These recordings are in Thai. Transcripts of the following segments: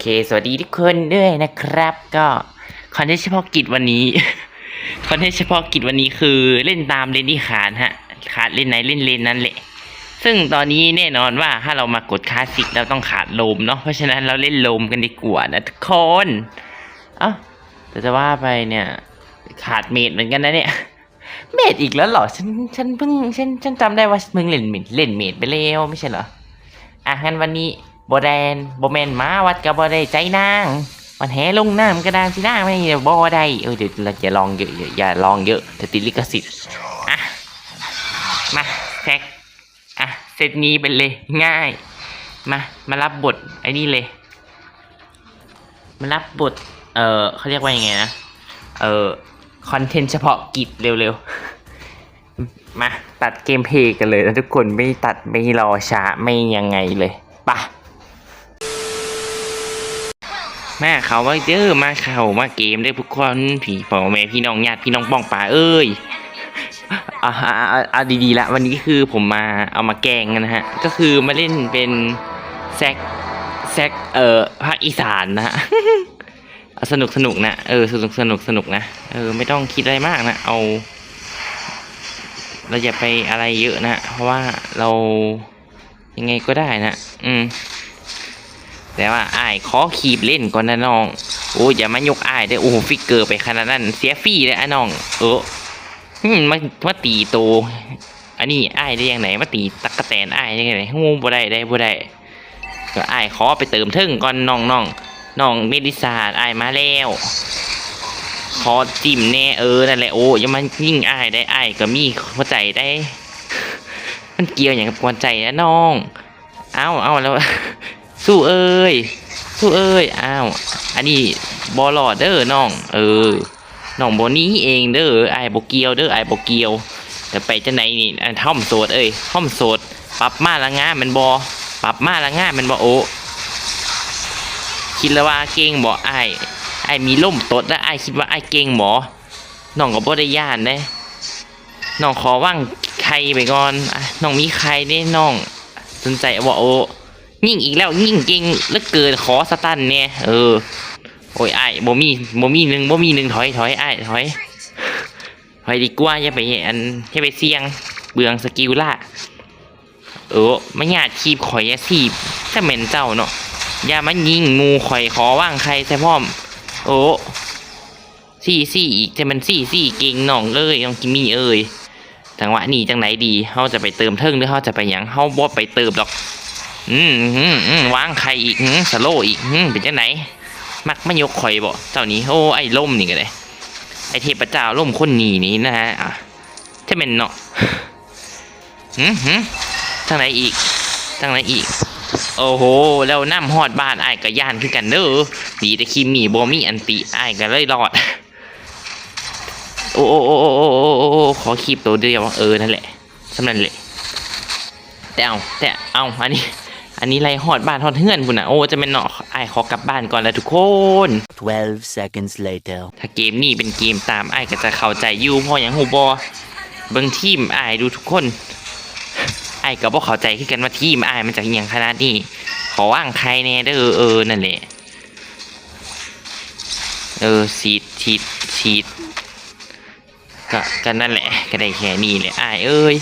เค สวัสดีทุกคนด้วยนะครับ ก็คอนเทนต์เฉพาะกิจวันนี้ คอนเทนต์เฉพาะกิจวันนี้คือเล่นตามเลนที่ขาดฮะ ขาดเลนไหนเล่นเลนนั้นแหละ ซึ่งตอนนี้แน่นอนว่าถ้าเรามากดคลาสสิกเราต้องขาดลมเนาะ เพราะฉะนั้นเราเล่นลมกันดีกว่านะทุกคน เอ้าแต่จะว่าไปเนี่ย ขาดเมดเหมือนกันนะเนี่ย เมดอีกแล้วเหรอ ฉัน ฉันเพิ่ง ฉัน ฉันจำได้ว่ามึงเล่นเมดเล่นเมดไปแล้วไม่ใช่เหรอ อะงั้นวันนี้ บแดนบแมนมาวัดกับบได้ใจนาง มันแหลงน้ำกระดานสินางไม่บอได้เออเดี๋ยวเราจะลองเยอะๆอย่าลองเยอะจะติดลิขสิทธิ์อะมาแท็กอะเซตนี้เป็นเลยง่าย มามารับบทไอ้นี่เลย มารับบท เออเขาเรียกว่ายังไงนะเออคอนเทนต์เฉพาะกิจเร็วๆ มาตัดเกมเพลย์กันเลยนะทุกคนไม่ตัดไม่รอช้าไม่ยังไงเลยปะ แม่เขาว่าเด้อมาเขามาเกมได้ทุกคนผีพ่อแม่พี่น้องญาติพี่น้องป้องป่าเอ้ยอาเอาเอาเอาดีๆละวันนี้คือผมมาเอามาแกงกันนะฮะ ก็คือมาเล่นเป็นแซกแซกเอ่อภาคอีสานนะฮะสนุกสนุกนะเออสนุกสนุกสนุกนะเออไม่ต้องคิดอะไรมากนะเอา เราอย่าไปอะไรเยอะนะเพราะว่าเรายังไงก็ได้นะ อืม แต่ว่าอ้ายขอขีบเล่นก่อนนะน้อง โอ้ยอย่ามายกอ้ายได้โอ้ฟิกเกอร์ไปขนาดนั้นเสียฟรีเลยอะน้อง เอออืมมามาตีโต อันนี้อ้ายได้ยังไงมาตีตักกะแตนอ้ายได้ยังไงงูบ่ได้ได้บ่ได้ก็อ้ายขอไปเติมเทิงก่อนน้องน้องน้องเมดิซาดอ้ายมาแล้วขอจิ้มแน่เออนั่นแหละโอ้อยังมันยิ่งอ้ายได้อ้ายก็มีหัวใจได้ มันเกี่ยวอย่างกับหัวใจนะน้อง เอ้าเอ้าแล้ว สู้เอ้ย สู้เอ้ย อ้าว อันนี้บอลอดเด้อน้อง เออ น้องโบนี้เองเด้อไอ้โบเกียวเด้อไอ้โบเกียว แต่ไปจะไหนนี่อันท่อมโสดเอ้ยท่อมโสด ปรับมาละง่ามันบอปรับมาละง่ามันบอโอคิดแล้วว่าเก่งบ่ไอ้ไอ้มีล่มตดแล้วไอ้คิดว่าไอ้เก่งบ่น้องก็บ่ได้ย่านเด้น้องขอว่างใครไปก่อนอะน้องมีใครเด้น้อง สนใจว่าโอ ยิ่งอีกแล้วยิ่งเก่งเหลือเกินขอสตันเนี่ยเออโอ้ยไอ้บ่มีบ่มีหนึ่งบ่มีหนึ่งถอยถอยไอ้ถอยถอยดีกว่าอย่าไปอันอย่าไปเสี่ยงเบืองสกิลล่าเออไม่อยากทีบข่อยยาทีบถ้าเหม็นเจ้าเนาะอย่ามายิงงูข่อยขอว่างใครใช่พร้อม โอ้สี่สี่อีกแต่มันสี่สี่เก่งน้องเอ้ยน้องกิมมี่เอ้ยจังหวะนี้จังไหนดีเฮาจะไปเติมเทิงหรือเฮาจะไปหยังเฮาบ่ไปเติมดอก อืมอืมวางใครอีกอืสโลอีกเป็นจังไหน มักไม่ยกคอยบ่เจ้านี้โอ้ไอ้ล่มนี่ก็ได้ไอเทพเจ้าล่มคนหนีนี้นะฮะอะจะเป็นเนาะหืมหึมทางไหนอีกทางไหนอีก โอ้โห แล้วน้ำหอดบ้านไอ้กับย่านขึ้นกันเด้อดีแต่คีมมีบอมีอันติไอ้กันเลยรอด โอ้โอ้โอ้โอ้โอ้โอ้ขอคีบตัวเดียวเออนั่นแหละสำนันเลยแต่เอาแต่เอาอันนี้ อันนี้ไรฮอดบ้านฮอดเฮือนพุ่นน่ะโอ้จะเป็นเนาะไอ้ายขอกลับบ้านก่อนแล้วทุกคน 12 seconds later. ถ้าเกมนี้เป็นเกมตามไอ้ายก็จะเข้าใจอยู่เพราะอย่างหูบอเบิ่งทีมไอ้ายดูทุกคน ไอ้ายก็บ่เข้าใจคือกันว่าทีมไอ้ายมันจะอหย่างขนาดนี้ขอว่างใครแน่เด้อเออนั่นแหละเออฉีดฉีดฉีดก็ก็นั่นแหละก็ได้แค่นี้แหละไอ้ายเอ้ย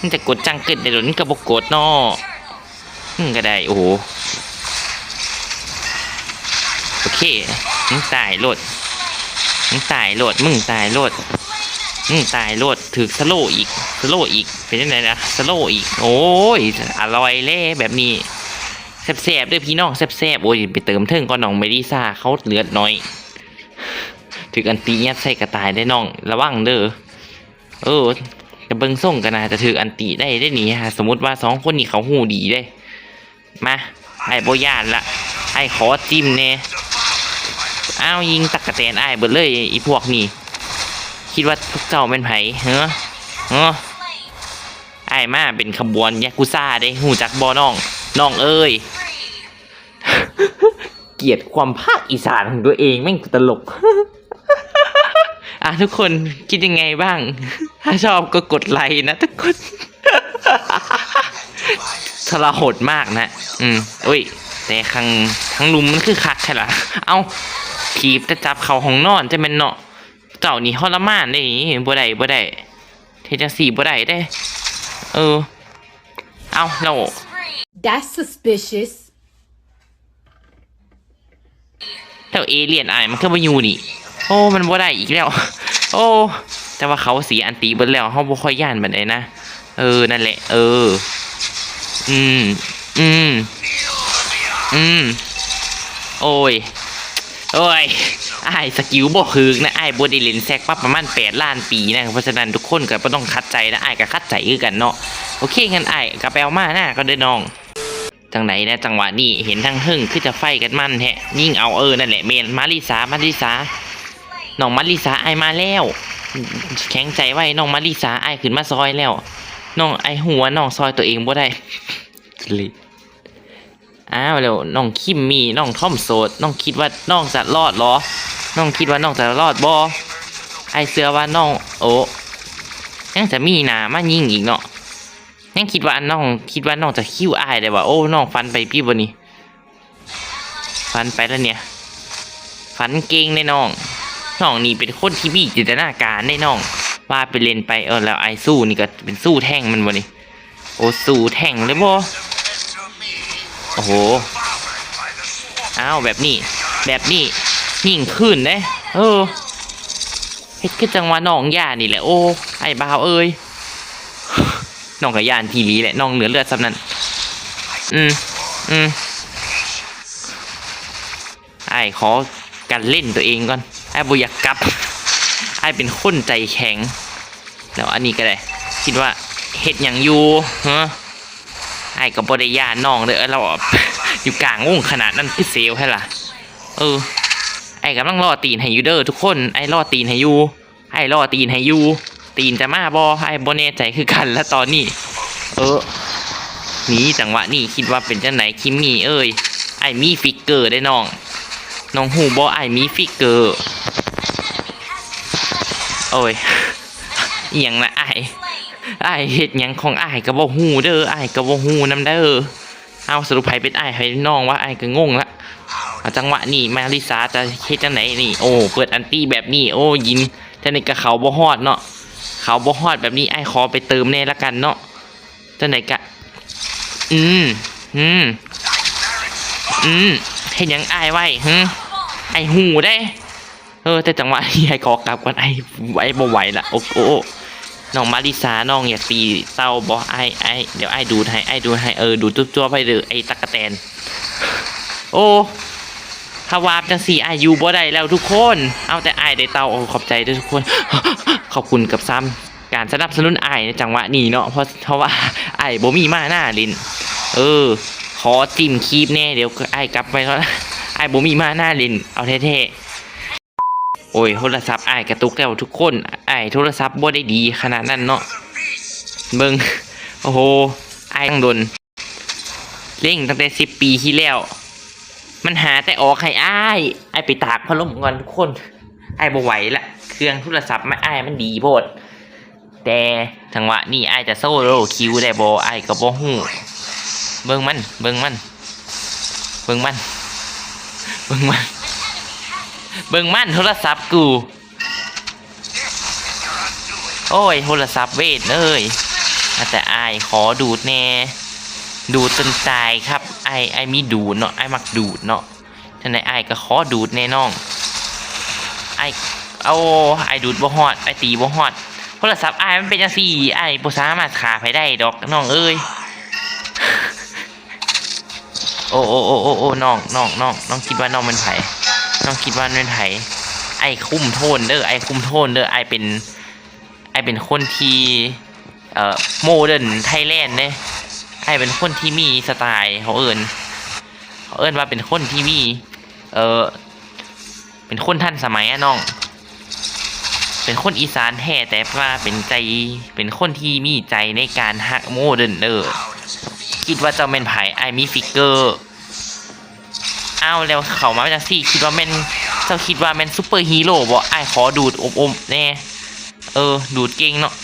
มันจะกดจังเกิดได้หรือนี่ก็บ่กดเนาะอืม ก็ได้ โอ้โห โอเค มึงตายโลด มึงตายโลด มึงตายโลด มึงตายโลดถึกสโลว์อีก สโลว์อีก เป็นยังไงนะ สโลว์อีก โอ้ย อร่อยเล่แบบนี้แซ่บๆด้วยพี่น้องแซ่บๆโอ้ยไปเติมเทิงก่อนน้องเมดิซาเขาเลือดน้อย ถึกอันตียัดใส่กระต่ายได้น้อง ระวังเด้อ เออจะเบิ่งส่งกันนะจะถืออันตีได้ได้หนีฮะสมมติว่าสองคนนี้เขาหูดีได้ มาไอ้โบยานละไอ้ขอจิ้มเน่อ้าวยิงตักกะแตนไอ้เบิดเลยอีพวกนี้คิดว่าพวกเจ้าเป็นไผเฮ้อเฮ้อไอ้มาเป็นขบวนยากุซ่าได้หูจักบอน้องน้องเอ้ยเกลียดความภาคอีสานของตัวเองแม่งตลกอะทุกคนคิดยังไงบ้าง ถ้าชอบก็กดไลค์นะทุกคน ทรหดมากนะ อืมอุ้ย แต่ข้างข้างลุมมันคือคักแค่ละเอาขีบจะจับเขาของนอนจะเป็นเนาะ เจ้านี่ทรมานได้นี่บ่ได้บ่ได้เทจังสี่บ่ได้ได้ เออ เอาเรา That's suspicious. เจ้าเอเลียนอายมันก็มาอยู่นี่ โอ้ มันบ่ได้อีกแล้ว โอ้ แต่ว่าเขาเสียอันตีเบิดแล้วเขาบ่ค่อยย่านบันไดนะ เออ นั่นแหละ เออ อืม อืม อืม โอ้ย โอ้ยไอ้สกิลบ่คือนะไอ้บได้เล่นแซกมาประมาณ8ล้านปีนะเพราะฉะนั้นทุกคนก็ต้องคัดใจนะไอ้ก็คัดใจคือกันเนาะโอเคงั้นไอ้ก็ไปเอามาหน้าก็เด้น้องจังไหนนะจังหวะนี้เห็นทั้งหึ่งคือจะไฟกันมันแฮะยิ่งเอาเออนั่นแหละเมนมาริสามาริสาน้องมาริสาไอมาแล้ว แข็งใจไว้น้องมาริสาไอขึ้นมาซอยแล้ว น้องไอายหัวน้องซอยตัวเองบ่ได้ลิอ้าวแล้วน้องคิมมี่น้องท่อมโสดน้องคิดว่าน้องจะรอดเหรอ น้องคิดว่าน้องจะรอดบ่ไอายเสือว่าน้อง โอ้ยังจะมีหนามายิงอีกเนาะยังคิดว่าน้องคิดว่าน้องจะคิ้วอายได้ว่าโอ้น้องฟันไปพี่บนนี้ฟันไปแล้วเนี่ย ฟันเก่งในน้องน้องนี่เป็นคนที่มีจินตนาการในน้อง ว่าไปเล่นไปเออแล้วไอสู้นี่ก็เป็นสู้แท่งมันบนนี้โอ้สู้แท่งเลยบ่โอ้โหอ้าวแบบนี้ แบบนี้ยิ่งขึ้นเด้เออเฮ็ดคือจังหวะน้องย่านี่แหละโอ้ไอ้บ่าวเอ้ยน้องกับยานทีรีแหละน้องเหลือเลือดสำนั้นอืมอืมไอ้ขอกันเล่นตัวเองก่อนไอ้บุยากกลับ ไอ้เป็นคนใจแข็ง แล้วอันนี้ก็ได้ คิดว่าเฮ็ดอย่างอยู่ฮะไอ้กับบได้ยาน้องเลยเอเราอยู่กลางวงขนาดนั้นคือเซลให้ล่ะ เออ ไอ้กำลังรอตีนให้ยูเด้อทุกคน ไอ้รอตีนให้ยูไอ้รอตีนให้ยูตีนจะมาบอไอ้บแน่ใจคือกันแล้วตอนนี้ เออหนีจังหวะนี่คิดว่าเป็นจังไหนคิมมี่เอ้ยไอ้มีฟิกเกอร์ได้น้อง น้องหูบอไอ้มีฟิกเกอร์ โอ้ยเอหย่างนะไอ้ไอ้เฮ็ดยังของไอ้ก็บ่ฮู้เด้อไอ้ก็บ่ฮู้ำเด้อเอาสรุปไผเป็นไอ้ไผเป็นน้องว่าไอ้ก็งงละจังหวะนี่มาริสาจะเฮ็ดจังไหนนี่โอ้เปิดอันตี้แบบนี้โอ้ยินจังไดก็เขาบ่ฮอดเนาะเขาบ่ฮอดแบบนี้ไอ้ขอไปเติมแน่ละกันเนาะจังไดกะ อืมอืมอืมเฮ็ดยังไอ้ไว้หึไอ้หูได้ เออแต่จังหวะนี้ไอ้ขอกลับก่อนไอ้ไอ้บ่ไหวละโอ้โอ้น้องมาริสาน้องอยากตีเต้าบ่ไอ้ไอ้เดี๋ยวไอ้ดูให้ไอ้ดูให้เออดูจุ๊บจ้วไปเด้อไอ้ตะกะแตน โอ้ถ้าวาบจังสี่ไอ้ยูบ่ได้แล้วทุกคน เอาแต่ไอ้ได้เต้าขอบใจด้วยทุกคน ขอบคุณกับซ้ำการสนับสนุนไอ้ในจังหวะนี้เนาะเพราะเพราะว่าไอ้บ่มีมาหน้าลิน เออ ขอจิ้มคีบแน่เดี๋ยวไอ้กลับไปแล้วไอ้บ่มีมาหน้าลิน เอาเท่ๆ โอ้ยโทรศัพท์ไอ้กระตุกแล้วทุกคนไอ้โทรศัพท์บ่ได้ดีขนาดนั้นเนาะเบิ้งโอ้โหไอ้ายต้องโดนเล่งตั้งแต่สิบปีที่แล้ว มันหาแต่ออกให้อ้ายไอ้ไปตากพัดลมก่อนทุกคนไอ้บ่ไหวละเครื่องโทรศัพท์ไม่อ้มันดีโพดแต่จังหวะนี้ไอ้จะโซโล่คิวได้บ่ไอ้ก็บ่ฮู้เบิ่งมัน เบิ่งมัน เบิ่งมัน เบิ่งมัน เบิ่งมั่นโทรศัพท์กู โอ้ย โทรศัพท์เวทเอ้ยแต่อายขอดูดแน่ดูดจนตายครับ ไอไอมีดูดเนาะไอมักดูดเนาะท่านไหนไอก็ขอดูดแน่น้องไอเอาไอดูดบ่ฮอดไอตีบ่ฮอดโทรศัพท์ไอมันเป็นจังซี่ไอบ่สามารถขาไปได้ดอกน้องเอ้ยโอ้โอ้โอ้โอ้โอ้น้องน้องน้องน้องคิดว่าน้องเป็นไผ น้องคิดว่าเป็นไผไอคุ้มโทนเด้อไอคุ้มโทนเด้อไอเป็นไอเป็นคนที่เอ่อโมเดิร์นไทยแลนด์เด้ไอเป็นคนที่มีสไตล์เขาเอิญเขาเอิญว่าเป็นคนที่มีเออเป็นคนทันสมัยอะน้อง เป็นคนอีสานแท้แต่ว่าเป็นใจเป็นคนที่มีใจในการฮักโมเดิร์นเด้อคิดว่าเจ้าเป็นไผไอมีฟิกเกอร์ อ้าวแล้วเขามาจากสี่คิดว่าแม่นเจ้าคิดว่าแม่นซูเปอร์ฮีโร่บ่ไอ้ายขอดูดอมอมๆแน่เออ ดูดเก่งเนาะ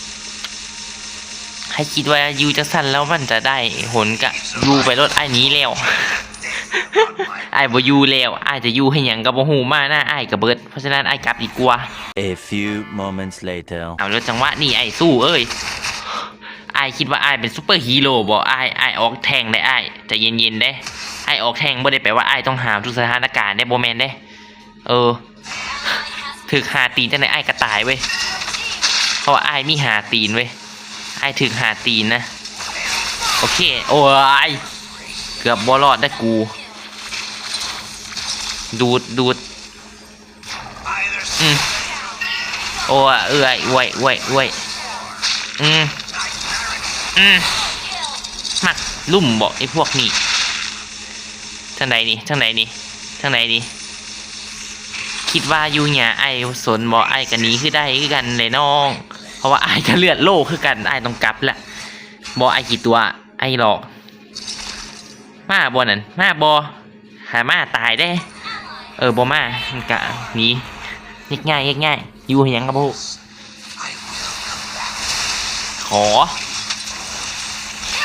ให้คิดว่ายูจะสั้นแล้วมันจะได้หนกะยูไปรถไอ้ายหนี้แล้วไอ้ายบ่อยู่แล้วไอ้ายจะอยู่ให้หยังก็บ่ฮู้มาหน้าไอ้ายก็เบิดเพราะฉะนั้นไอ้ายกลับดีกว่า A few moments later. เอาแล้วจังหวะนี่ไอ้สู้เอ้ย ไอคิดว่าไอเป็นซูเปอร์ฮีโร่บ่ไอไอออกแทงได้ไอจะเย็นๆได้ไอออกแทงบ่ได้แปลว่าไอต้องหามทุกสถานการณ์ได้โบแมนได้ เออถึกหาตีนจังไดไอ้ก็ตายเว้ยเพราะว่าไอมีหาตีนเว้ยไอถึกหาตีนนะ โอเค โอ้ยเกือบบ่รอดได้กู ดูดดูดอืมโอ้ยเอ้ยเว้ยเว้ยเว้ยอืม อืมมักลุ่มบอกไอ้พวกนี้ทางใดนี่ทางใดนี่ทางใดนี่คิดว่าอยู่เนี่ยไอ้สนบอกไอ้กันนี้คือได้คือกันเลยน้อง เพราะว่าไอ้ก็เลือดโลกคือกันไอ้ต้องกลับละบอกไอ้กี่ตัวไอ้หลอก มาบอนั่นมาบอหามาตายได้ เออบอมามันกะหนียง่ายยง่ายอยู่ให้หยังครับพวกขอ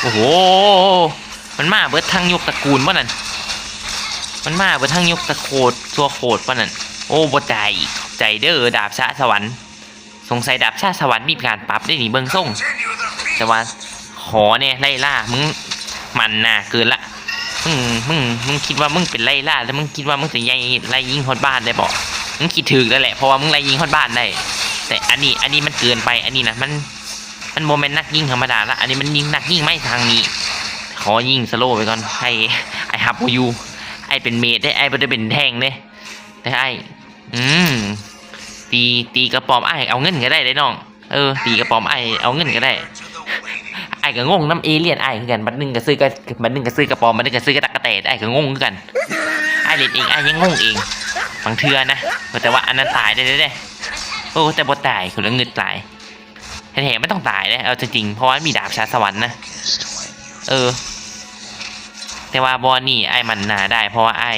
โอ้โห มันมาเบิดทั้งยกตระกูลป่ะนั่น มันมาเบิดทั้งยกตะโคดตัวโคดป่ะนั่น โอ้บ่ใจใจเด้อดาบชาสวรรค์ สงสัยดาบชาสวรรค์มีการปรับได้หนิเบิ่งส่งแต่ว่าขอเนี่ยไล่ล่ามึงมันน่าเกินละมึงมึงมึงคิดว่ามึงเป็นไล่ล่าแล้วมึงคิดว่ามึงจะไล่ไล่ยิงฮอดบ้านได้บอกมึงคิดถึกแล้วแหละเพราะว่ามึงไล่ยิงฮอดบ้านได้ แต่อันนี้อันนี้มันเกินไปอันนี้นะมัน มันโมเมนต์นักยิงธรรมดาละอันนี้มันยิงนักยิงไม่ทางนี้ ขอยิงสโลว์ไปก่อนให้ไอฮับยูไอเป็นเมดได้ไอไม่ได้เป็นแทงเด้แต่ไออืมตีตีกระป๋อมไอเอาเงินก็ได้ได้น้องเออตีกระป๋อมไอเอาเงินก็ได้ไอ้ก็งงน้ำเอเลี่ยนไอ้คือนกันบัดนึงก็ซื้อก็บัดนึงก็ซื้อกระป๋อมบัดนึงก็ซื้อกระตักกระแตไอ้ก็งงคือนกันไอ้เล่นเองไอ้ยังงงเองบางเทือนะแต่ว่าอันนั้นตายได้ได้ได้โอ้แต่บ่ตายคนละเงินตาย แท้ๆไม่ต้องตายเลยเอาจริงๆเพราะว่ามีดาบชาสวรรค์นะเออ แต่ว่าบอนี่ไอ้มันนาได้ เพราะว่าไอ้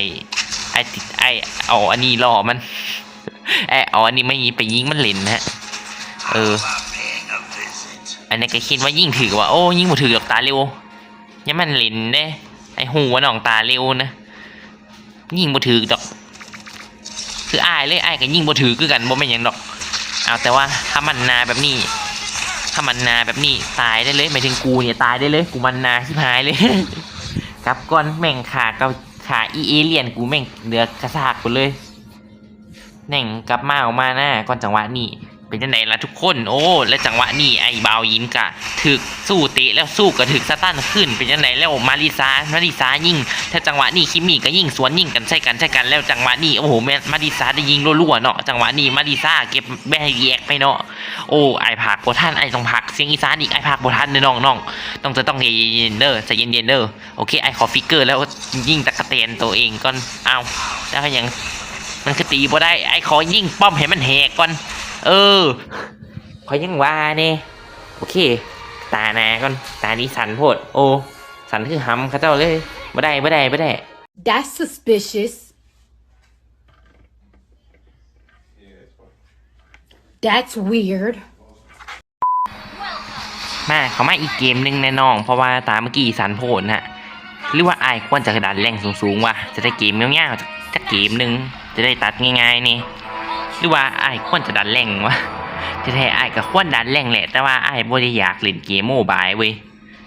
ไอ้ติดไอ้เอาอันนี้ล่อมันไอ้เอาอันนี้ไม่ไปยิงมันเล่นนะฮะเออ อันนี้ก็คิดว่ายิ่งถือว่าโอ้ยิ่งบ่ถือดอกตาเร็วยังมันเล่นเด้ไอ้หูว่าน้องตาเร็วนะยิ่งบ่ถือดอก คืออายเลยอายก็ยิ่งบ่ถือคือกันบ่แม่นหยังดอก เอาแต่ว่าถ้ามันนาแบบนี้ ถ้ามันนาแบบนี้ตายได้เลยหมายถึงกูเนี่ยตายได้เลยกูมันนาชิบหายเลยกลับก่อนแม่งขากับขาอีเอเลียนกูแม่งเหลือกระซากกูเลยแน่งกลับมาออกมาหน้าก่อนจังหวะนี้ เป็นจังไหนล่ะทุกคนโอ้และจังหวะนี้ไอ้บาวยินกะถึกสู้เตะแล้วสู้ก็ถึกสตันขึ้น เป็นจังไหนแล้วมาริซามาริซายิงถ้าจังหวะนี้คิมมี่ก็ยิงสวนยิงกันใช่กันใช่กันแล้วจังหวะนี้โอ้โหแม่มาริซาได้ยิงรัวๆเนาะจังหวะนี้มาริซาเก็บแม่แยกไปเนาะโอ้ไอ้ผักโบท่านไอ้ต้องผักเสียงอีสานอีกไอ้ผักโบท่านเด้อน้องน้องต้องจะต้องเย็นเด้อใจเย็นเด้อโอเคไอ้ขอฟิกเกอร์แล้วยิงตะกะเตนตัวเองก่อนเอาแล้วก็ยังมันคือตีบ่ได้ไอ้ขอยิงป้อมให้มันแหกก่อน เออขอยยังว่าเนี่ยโอเค ตาหนาก่อน ตานี้สันโพด โอ้ สันคือหำเขาเจ้าเลยบ่ได้บ่ได้บ่ได้ That's suspicious. That's weird. มาเขามาอีกเกมหนึ่งแน่น้องเพราะว่าตามเมื่อกี้สันโพดนะหรือว่าไอ้ายควรจะกระดานแรงสูงๆว่ะจะได้เกมยาวๆจะเกมหนึ่งจะได้ตัดง่ายๆนี่ห รือว่าไอ้ายควรจะดันแรงวะจะแท้ไอ้ายก็ควรดันแรงแหละ แต่ว่าไอ้ายบ่ได้อยากเล่นเกมโมบายเว้ย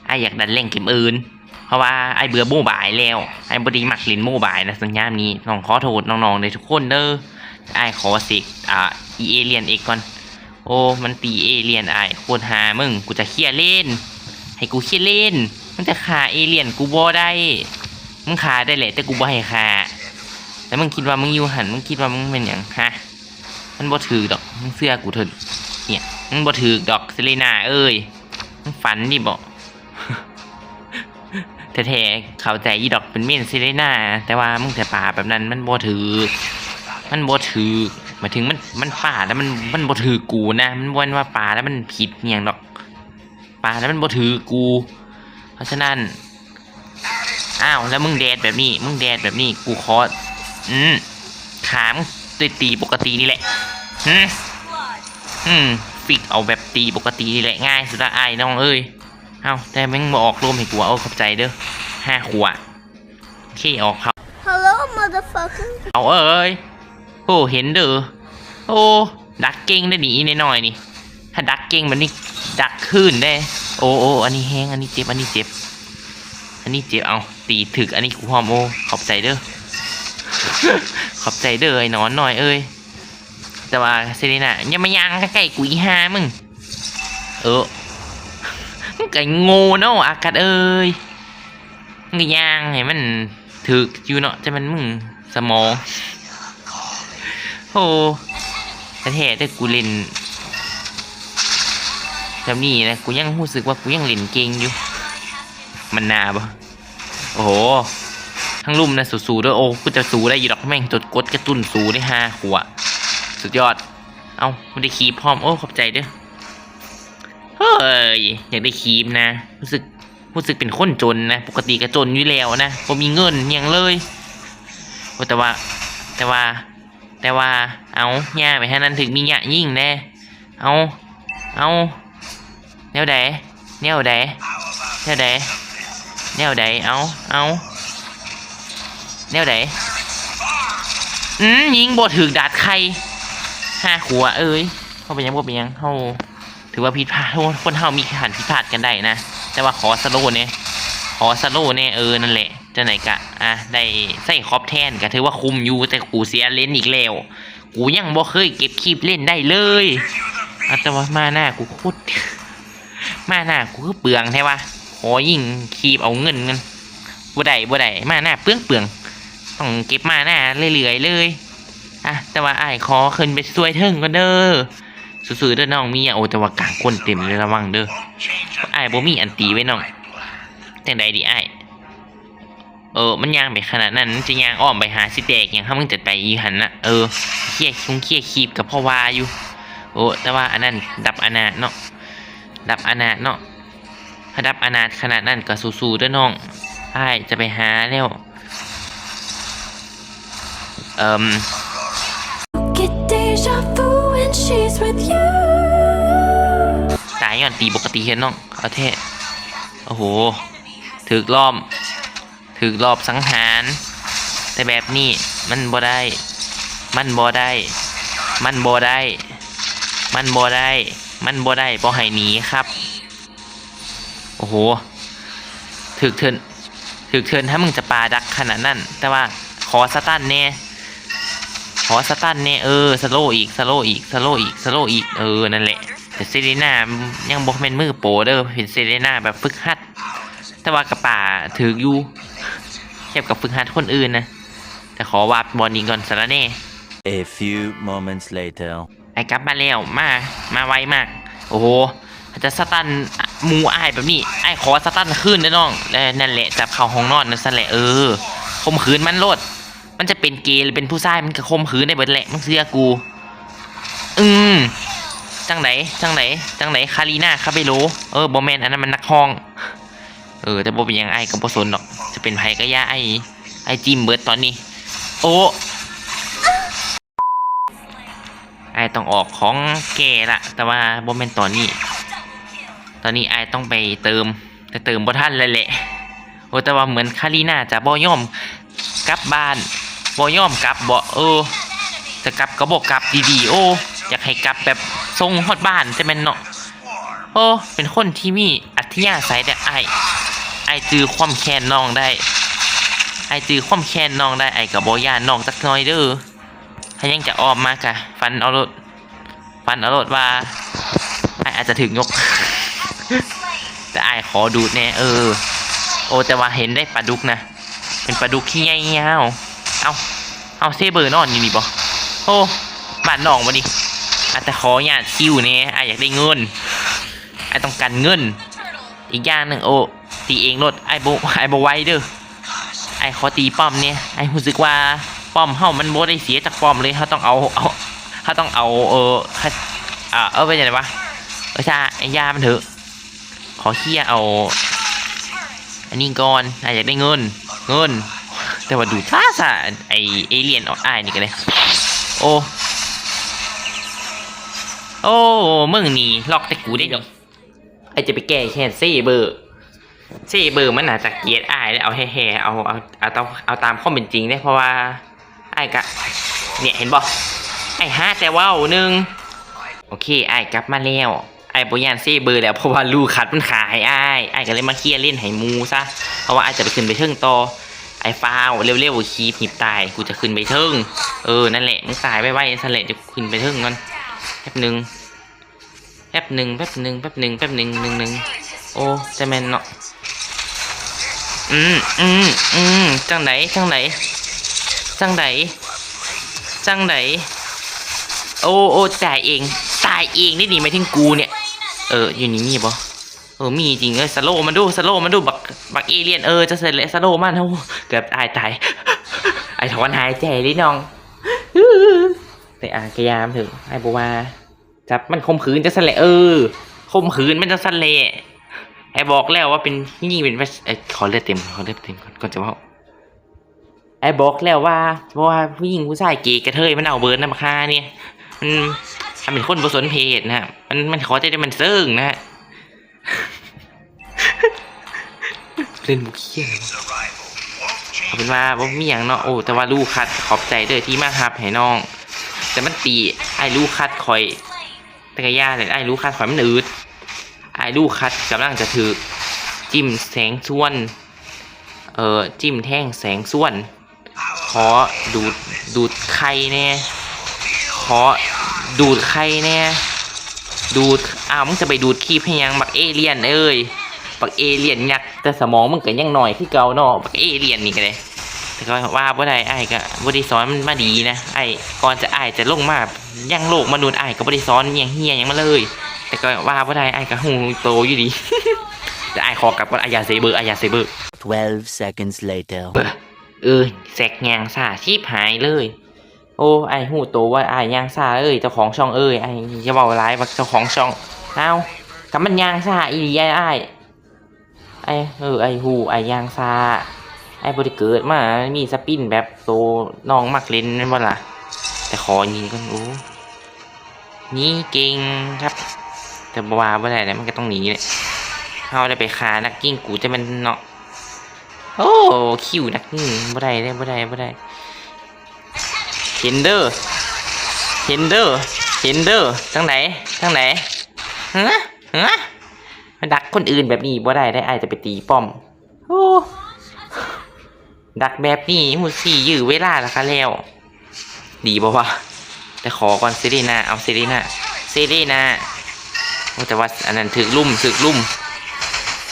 ไอ้ายอยากดันแรงเกมอื่น เพราะว่าไอ้เบื่อโมบายแล้วไอ้บ่ได้มักเล่นโมบายนะสัญญาณนี้น้องขอโทษน้องๆเลยทุกคนเด้อไอ้ขอสิอ่าอีเอเลียนเอกก่อนโอ้มันตีเอเลียนไอ้โคตรหามึงกูจะเคลียเล่น ให้กูเคลียเล่น มันจะฆ่าเอเลียนกูบ่ได้มึงฆ่าได้แหละแต่กูบ่ให้ฆ่าแล้วมึงคิดว่ามึงอยู่หันมึงคิดว่ามึงเป็นหยังฮะ มันบ่ถือดอกมึงเสื้อกูเถิดเนี่ยมึงบ่ถือดอกเซเลนาเอ้ยมึงฝันดิบ่แท้ๆเข้าใจอีดอกเป็นเมียนเซเลนาแต่ว่ามึงแต่ป่าแบบนั้นมันบ่ถือ มันบ่ถือหมายถึงมันมันป่าแล้วมันมันบ่ถือกูนะมันบ่นว่าป่าแล้วมันผิดอย่างดอกป่าแล้วมันบ่ถือกู เพราะฉะนั้นอ้าวแล้วมึงแดดแบบนี้ มึงแดดแบบนี้กูขออืมขาม ด้วยตีปกตินี่แหละอืมอืมฟิกเอาแบบตีปกตินี่แหละง่ายสุดละไอ้ายน้องเอ้ยเอ้าแต่แม่งมาออกรวมให้กูเอาขอบใจเด้อห้าขวดขี้ออกเขา Hello, motherfucker. เอาเอ้ยโอ้เห็นเด้อโอ้ดักเก่งได้ดีนิดหน่อยนี่ถ้าดักเก่งมันนี่ดักขึ้นได้ โอ้โอ้อันนี้แห้งอันนี้เจ็บอันนี้เจ็บ อันนี้เจ็บเอาตีถึกอันนี้กูหอมโอ้ขอบใจเด้อ ขอบใจเด้อไอ้หนอนหน่อยเอ้ยแต่ว่าเซรีน่ะอย่ามาย่างใกล้ๆกูอีห้ามึง เออมึงไก่โง่เนาะอากาศเอ้ยมึงก็ย่างให้มันถึกอยู่เนาะจะมันมึงสมองโอ้แต่แท้แต่กูเล่นแบบนี้นะกูยังรู้สึกว่ากูยังเล่นเก่งอยู่ มันนาปะโอ้โห ทั้งลุ่มนะสู้ๆด้วยโอ้กูจะสู้ได้อยู่ดอกแม่งจดกดกระตุ้นสู้ได้ห้าขวดสุดยอด เอาไม่ได้คีบพร้อมโอ้ขอบใจเด้อเฮ้ยอยากได้คีบนะ รู้สึกรู้สึกเป็นคนจนนะ ปกติก็จนอยู่แล้วนะผมมีเงินหยังเลยแต่ว่า แต่ว่า แต่ว่า เอาย่าไปให้นั้นถึงมีหยะยิ่งแน่เอาเอาแนวใดแนวใดแนวใดแนวใดเอาเอา แนวใดอืมยิงบถึกดาดใครห้าขัวเอ้ยเข้าไปยังบ่ไปยังเข้าถือว่าผิดพลาดคนเฮามีขันผิดพลาดกันได้นะ แต่ว่าขอสโลว์เนี่ยขอสโลว์เนี่ยเออนั่นแหละจะไหนกะอะได้ใส่คอบแทนก็ถือว่าคุมอยู่แต่กูเสียเลนอีกแล้วกูยังบ่เคยเก็บคลิปเล่นได้เลยอะแต่ว่ามาหน้ากูโคตรมาหน้ากูก็เปลืองใช่ปะขอยิงคีบเอาเงินเงินบ่ได้บ่ได้มาหน้าเปลืองเปลือง ต้องเก็บมาหน้าเรื่อยๆเลยอะแต่ว่าไอ้ขอขึ้นไปช่วยเทิงกันเด้อซื่อๆเด้อน้องมีอะโอ้แต่ว่ากลางคนเต็มเลยระวังเด้อไอ้บ่มีอันตีไว้น้องจังใดดีอ้เออ มันย่างไปขนาดนั้นจะย่างอ้อมไปหาสิแตกอย่างถ้ามึงจะไปอีหันนะเออเครียดคงเครียดคีบกับพ่อวาอยู่ โอ้แต่ว่าอันนั้นดับอนาเนาะดับอนาเนาะถ้าดับอนาขนาดนั้นก็สู้ๆเด้อน้องไอ้จะไปหาแล้ว ตายย้อนตีปกติเห็นน้องเอาเทโอ้โหถึกรอบถึกรอบสังหาร แต่แบบนี้มันบ่ได้ มันบ่ได้ มันบ่ได้ มันบ่ได้ มันบ่ได้บ่ให้หนีครับ โอ้โหถึกเทินถึกเทินถ้ามึงจะปาดักขนาดนั้น แต่ว่าขอสตันแน่ ขอสตันแน่เออสโลอีกสโลอีกสโลอีกสโลอีกเออนั่นแหละแต่เซเลน่ายังบอกเป็นมือโปรเด้อเห็นเซเลน่าแบบฝึกหัด แต่ว่ากระป่าถืออยู่เทียบกับฝึกหัดคนอื่นนะแต่ขอวาดบอลนี้ก่อนสาระแน่ A few moments later. ไอ้กลับมาแล้วมามาไวมาก โอ้โหอาจจะสตันหมูอ้ายแบบนี้ไอ้ายขอสตันขึ้นนะน้องแล้วนั่นแหละจับเข้าห้องนอนนั่นแหละเออข่มขืนมันโลด มันจะเป็นเกย์หรือเป็นผู้ชายมันก็ข่มขืนได้เบิดแหละมันเสื้อกู อืมจังไหนจังไหนจังไหนคารีนาคาเบโลเออบอแมนอันนั้นมันนักห้อง เออ แต่บอเป็นยังไอกับบอสนดอก จะเป็นไผก็ย่าไอ้ไอ้จิมเบิร์ดตอนนี้ โอ้ไอต้องออกของแกละแต่ว่าบอแมนตอนนี้ ตอนนี้ไอต้องไปเติมแต่เติมบ่ทันเลยแหละโอ้แต่ว่าเหมือนคารีนาจะบอย่อมกลับบ้าน บอย่อมกลับบ่เออจะกลับก็บอกกลับดีๆโอ้อยากให้กลับแบบทรงฮอดบ้านจะแม่นเนาะโอ้เป็นคนที่มีอัธยาศัยแต่ไอไอจือความแค้นน้องได้ ไอจือความแค้นน้องได้ไอกับบอย่านน้องจักน่อยเด้อถ้ายังจะออมมากะฟันเอารถฟันเอารถว่าไออาจจะถึงยก แต่ไอขอดูดแน่เออ โอแต่ว่าเห็นได้ปลาดุกนะ เป็นปลาดุกที่ใหญ่ยาว เอาเอาเซเบอร์นอนอยู่นี่บ่โอ้บ้านน้องมาดิอาจจะขอญาตคิวเนี่ยอาอยากได้เงินไอต้องการเงิน อีกอย่างหนึ่งโอ้ตีเองรถไอโบไอโบไว้เด้อไอขอตีป้อมเนี่ยไอรู้สึกว่าป้อมเฮามันโบได้เสียจากป้อมเลยเขาต้องเอาเอาเขาต้องเอาเอออ่าเออไปไหนวะเออใช่ไอยามันเถอะ ขอเคลียเอา อันนี้ก่อนไออยากได้เงิน เงิน แต่ว่าดูท่าซะไอเอเลียนออกไอายนี่กันเลยโอ้โอ้มึงนี่ล็อกแต่กูได้ดอกไอจะไปแก้แค้นเซ่เบอร์เซเบอร์มันอาจจะเกียดอ้ายแล้วเอาแห่เอาเอาเอาเอาเอาตามข้อเป็นจริงได้เพราะว่าไอ้กะเนี่ยเห็นบ่ไอ้ห้าแต่ว่าวหนึ่งโอเคไอ้กลับมาแล้วไอ้ายบยานเซเบอร์แล้วเพราะว่าลูกคัดมันขาให้อ้ายอ้ก็เลยมาเคลียร์เล่นให้มูซะเพราะว่าอ้ายจะไปขึ้นไปเทิงต่อ ไอ้ฟ้าวเร็วๆคีบหิบตายกูจะขึ้นไปเทิงเออนั่นแหละมึงตายไว้ๆนั่นแหลจะขึ้นไปเทิงก่อนแป๊บหนึงแป๊บหนึงแป๊บหนึงแป๊บหนึงแป๊บหนึงหนึ่งหนึ่งโอ้จะแมนเนาะอืมอืมอืมจังไหนจังไหนจังไหนจังไหนโอ้โอ้จ่ายเองตายเองนี่ดีไหมายถึงกูเนี่ยเอออยู่นี่มีบ่ เออมีจริงเออสโลมันดูสโลมันดูบักบักเอเลียนเออจะเสร็จแล้วสโลมันเท่าเกือบตายตายไอถอนหายใจดิน้องแต่อากยามถึงไอ้บัวาจับมันข่มขืนจะสละเออข่มขืนมันจะสละไอ้บอกแล้วว่าเป็นนี่เป็นไอ้ขอเลือดเต็มขอเลือดเต็มก่อนก่อนจะว่าไอ้บอกแล้วว่าเพราะว่าผู้หญิงผู้ชายเกย์กระเทยมันเอาเบิร์ดนะมาฆ่าเนี่ยมันทำเป็นคนบสนเพศนะฮะมันมันขอใจได้มันเซิ่งนะฮะ เล่นบุกเขี้ยนเอาเป็นว่าบ่มีอย่างเนาะโอ้แต่ว่าลูกคัดขอบใจเด้อที่มาฮับให้น้อง แต่มันตีไอ้ลูกคัดคอยแต่กย่าเลยไอ้ลูกคัดคอยมันอืดไอ้ลูกคัดกำลังจะถือจิ้มแสงส่วน เอ่อจิ้มแท่งแสงส่วน ขอดูดดูดไข่แน่ขอดูดไข่แน่ ดูดอ้าวมึงจะไปดูดขี้ให้ยังบักเอเลียนเอ้ยบักเอเลียนยักษ์แต่สมองมึงก็ยังหน่อยที่เก่าเนาะบักเอเลียนนี่ก็เลยแต่ก็ว่าบ่ได้ไอ้ายก็บ่ได้สอนมันมาดีนะไอ้ก่อนจะไอ้ายจะลงมายังโลกมนุษย์ไอ้ายก็บ่ได้สอนอหยังเฮียหยังมาเลย แต่ก็ว่าบ่ได้ไอ้ายก็หูโตอยู่ดีแต่ไอ้ายขอกลับว่าอายาเซเบอร์อายาเซเบอร์12 seconds later. เออแซกยางซาชีพหายเลย โอ้ไอหูโตว่าไอยางซาเอ้ยเจ้าของช่องเอ้ยไอจะเว้าร้ายว่าเจ้าของช่องเอ้ากับมันยางซาอีไอ้อ้ายไอเออไอหูไอยางซาไอบริเกิดมา มีสปินแบบโตน้องมักเล่นนั่นบ่ล่ะ แต่ขอยิงก่อนโอ้นี่เก่งครับ แต่บว่าบ่ได้แล้วมันก็ต้องหนีเลยเฮาได้ไปคานักกิ้งกูจะมันเนาะโอ้คิวนักกิ้งบ่ได้ได้บ่ได้บ่ได้ เห็นเด้อเห็นเด้อเห็นเด้อทั้งไหนทั้งไหนฮะฮะมาดักคนอื่นแบบนี้บ่ได้ได้ไอจะไปตีป้อมโอ้ดักแบบนี้หูสี่ยื้อเวลาละคะแล้ว ดีบ่วะแต่ขอก่อนเซรีนาเอาเซรีนาเซรีนาโอ้แต่ว่าอันนั้นถึกลุ่มถึกลุ่ม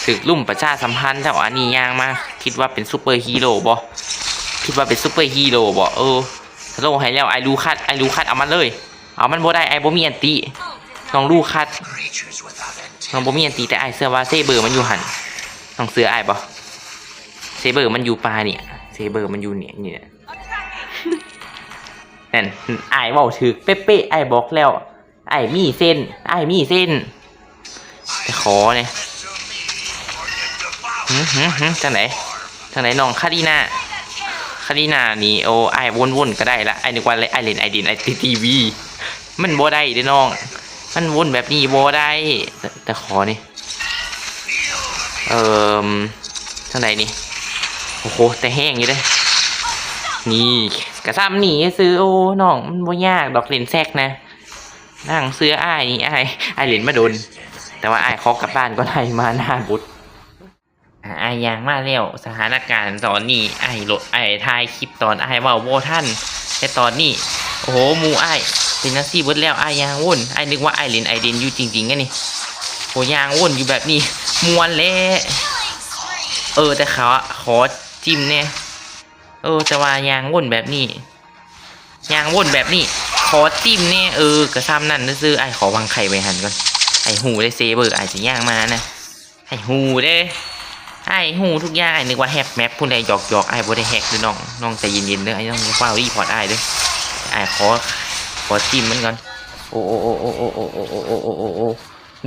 ถึกลุ่มประชาสัมพันธ์แต่ว่าอันนี้ย่างมาคิดว่าเป็นซูเปอร์ฮีโร่บ่คิดว่าเป็นซูเปอร์ฮีโร่บ่เออ โลให้แล้วไอ้ลูคัดไอ้ลูคัดเอามันเลย เอามันบ่ได้ไอ้บ่มีอันติน้องลูคัดน้องบ่มีอันติแต่ไอ้เสื้อว่าเซเบอร์มันอยู่หันน้องเสื้อไอ้บ่เซเบอร์มันอยู่ปลาเนี่ยเซเบอร์มันอยู่เนี่ยนี่เนี่ยนั่นไอบ่าถือเป๊ะๆไอ้บอกแล้ว ไอ้มีเส้น ไอ้มีเส้นแต่ขอเนี่ยหืมหืมหืมจังไหนจังไหนน้องคาดีนา คดีนานี่โอ้ไอ้วนๆก็ได้ละไอ้นึกว่าไอ้เล่นไอเดนไอทีวีมันบ่ได้เด้น้อง มันวนแบบนี้บ่ได้ แต่ขอนี่ เอ่อจังไหนนี่ โอ้โห แต่แห้งอยู่เด้นี่กระซ้ำนี่ซื้อโอ้น้องมันบ่ยากดอกเล่นแซกนะนั่งเสื้ออ้ายนี่อ้ายอ้ายเล่นมาโดน แต่ว่าอ้ายขอกลับบ้านก็ได้มาหน้าบุตร อาอ้ยางมาแล้วสถานการณ์ตอนนี้ไอ้โหลดอ้ายถ่ายคลิปตอนไอ้ว่าโวท่านแต่ตอนนี้โอ้โหมูไอ้เป็นนักซี่เบิดแล้วไอ้ยางวุ่นไอ้นึกว่าไอ้เลนไอเดนอยู่จริงๆไงนี่โหยางวุ่นอยู่แบบนี้มวนแหล้วเออแต่เขาขอจิ้มเนี่ยเออแต่ว่ายางวุ่นแบบนี้ยางวุ่นแบบนี้ขอจิ้มเนี่ยเออกระซ้ำนั่นซื้อไอ้ขอวางไข่ไว้หันก่อนไอ้หูได้เซเบอร์ไอ้จะย่างมานะไอ้หูเด้ ไอ้หูทุกอย่างไอ้นึกว่าแฮกแม็กผู้ใดหยอกหยอกไอ้บ่ได้แฮกเด้อน้องน้องใจเย็นๆเด้อไอ้น้องเฝ้ารีพอร์ตไอ้เด้อไอ้ขอขอจิ้มมันก่อนโอ้โอ้โอ้โอ้โอ้โอ้โอ้โอ้โอ้โอ้โอ้โอ้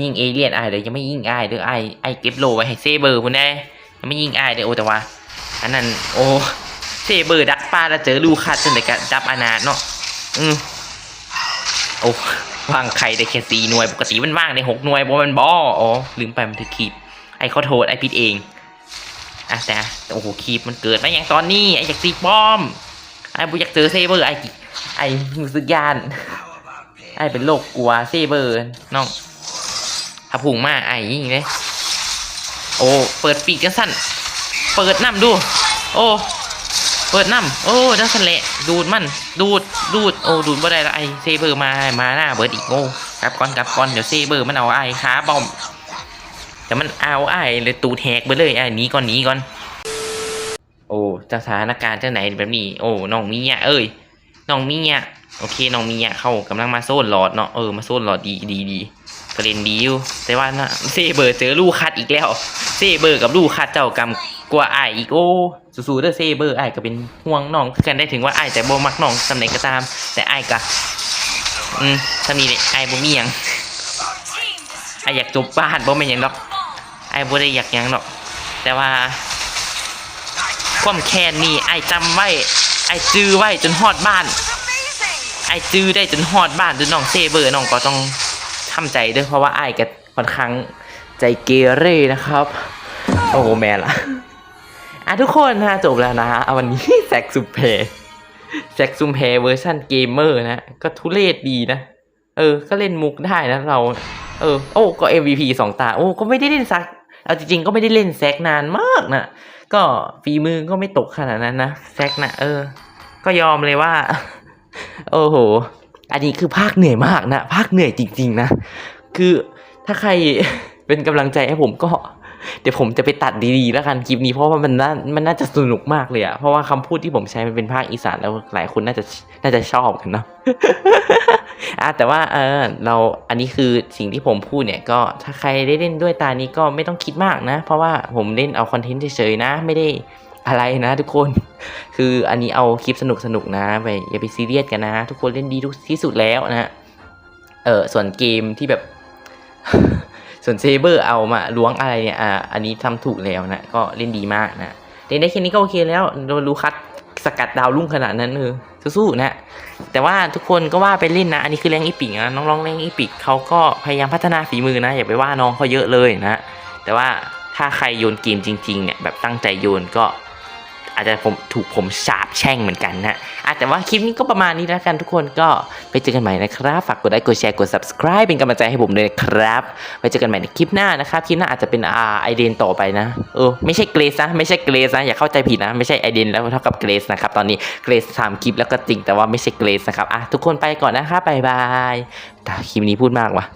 ยิงเอเลี่ยนไอ้เด้อยังไม่ยิงไอ้เด้อไอ้ไอ้เก็บโลไว้ให้เซเบอร์พุ่นได้ยังไม่ยิงไอ้เด้อโอ้แต่ว่าอันนั้นโอ้เซเบอร์ดักปลาแล้วเจอลูคัดจนได้กะจับอนาเนาะอืมโอ้วางไข่ได้แค่สี่หน่วยปกติมันว่างได้หกหน่วยบ่มันบ่อ๋อลืมไปมันถือขีดไอ้ขอโทษไอ้ผิดเอง อะแต่โอ้โหคีบมันเกิดมาอย่างตอนนี้ไอ้อยากตีป้อมไอ้บุอยากเจอเซเบอร์ไอ้ไอ้รู้สึกยานไอ้เป็นโรคกลัวเซเบอร์น้องถ้าพุงมากไอ้ยิงเลยโอ้เปิดปีกกันสั้นเปิดน้ำดู โอ้เปิดน้ำโอ้ดังสันและดูดมันดูดดูดโอ้ดูดบ่ได้ละไอ้เซเบอร์มามาหน้าเบิร์ดอีกโอ้กลับก่อนกลับก่อนเดี๋ยวเซเบอร์มันเอาไอ้ขาบอม แต่มันเอาไอ้เลยตูแทกไปเลยไอ้หนี้ก่อนหนี้ก่อน โอ้เจะสถานการณ์เจ้าไหนแบบนี้ โอ้น้องมีอะเอ้ยน้องมีอะโอเคน้องมีอะเข้ากำลังมาโซนหลอดเนาะเออมาโซนหลอดดีดีดีก็เล่นดีอยู่แต่ว่านะเซเบอร์เจอลูกคัดอีกแล้วเซเบอร์กับลูกคัดเจ้ากรรมกว่าไอ้อีกโอ้สู้ๆเด้อเซเบอร์ไอ้ก็เป็นห่วงน้องคือกันได้ถึงว่าไอ้แต่โบมักน้องสำไหนก็ตาม แต่ไอ้ก็อืมถ้ามีเลยไอ้ายบ่มีหยังไอ้อยากจบบ้านโบ่แม่ยังดอก ไอ้บ่ได้อยากยังหรอก แต่ว่า ความแค้นนี่ไอ้จำไว้ ไอ้จื้อไว้จนฮอดบ้าน ไอ้จื้อได้จนฮอดบ้านด้วยน้องเซเบอร์น้องก็ต้องทำใจด้วยเพราะว่าไอ้ก็ค่อนข้างใจเกเรนะครับ โอ้แม่ละอะทุกคนนะจบแล้วนะเอาวันนี้แซกซุมเพยแซกซุมเพยเวอร์ชันเกมเมอร์นะ ก็ทุเรศดีนะ เออ ก็เล่นมุกได้นะเรา เออ โอ้ ก็ MVP สองตา โอ้ ก็ไม่ได้เล่นซัก เอาจริงๆก็ไม่ได้เล่นแซกนานมากนะก็ฝีมือก็ไม่ตกขนาดนั้นนะแซกนะเออ ก็ยอมเลยว่า โอ้โห อันนี้คือภาคเหนื่อยมากนะภาคเหนื่อยจริง ๆ นะ คือถ้าใครเป็นกำลังใจให้ผมก็เดี๋ยวผมจะไปตัดดีๆแล้วกันคลิปนี้เพราะว่ามันน่ามันน่าจะสนุกมากเลยอะเพราะว่าคำพูดที่ผมใช้มันเป็นภาคอีสานแล้วหลายคนน่าจะน่าจะชอบกันเนาะ อะแต่ว่าเออเราอันนี้คือสิ่งที่ผมพูดเนี่ยก็ถ้าใครได้เล่นด้วยตานี้ก็ไม่ต้องคิดมากนะ เพราะว่าผมเล่นเอาคอนเทนต์เฉยๆนะ ไม่ได้อะไรนะทุกคน คืออันนี้เอาคลิปสนุกๆนะไปอย่าไปซีเรียสกันนะ ทุกคนเล่นดีทุกที่สุดแล้วนะเออส่วนเกมที่แบบ ส่วนเซเบอร์เอามาล้วงอะไรเนี่ยอ่าอันนี้ทำถูกแล้วนะก็เล่นดีมากนะเล่นได้แค่นี้ก็โอเคแล้วโดนลูคัส สกัดดาวรุ่งขนาดนั้นเออสู้ๆนะแต่ว่าทุกคนก็ว่าไปเล่นนะ อันนี้คือแรงอีปิกนะน้องๆแรงอีปิกเขาก็พยายามพัฒนาฝีมือนะอย่าไปว่าน้องเขาเยอะเลยนะ แต่ว่าถ้าใครโยนเกมจริงๆเนี่ยแบบตั้งใจโยนก็ อาจจะผมถูกผมสาบแช่งเหมือนกันนะอะแต่ว่าคลิปนี้ก็ประมาณนี้แล้วกันทุกคนก็ไปเจอกันใหม่นะครับ ฝากกดไลค์กดแชร์กด subscribe เป็นกำลังใจให้ผมด้วยนะครับไปเจอกันใหม่ในคลิปหน้านะครับคลิปหน้าอาจจะเป็นอาไอเดนต่อไปนะเออไม่ใช่เกรซนะไม่ใช่เกรซนะอย่าเข้าใจผิดนะไม่ใช่ไอเดนแล้วเท่ากับเกรซนะครับตอนนี้เกรซทำคลิปแล้วก็จริงแต่ว่าไม่ใช่เกรซนะครับอะทุกคนไปก่อนนะครับบ๊ายบายแต่คลิปนี้พูดมากว่ะ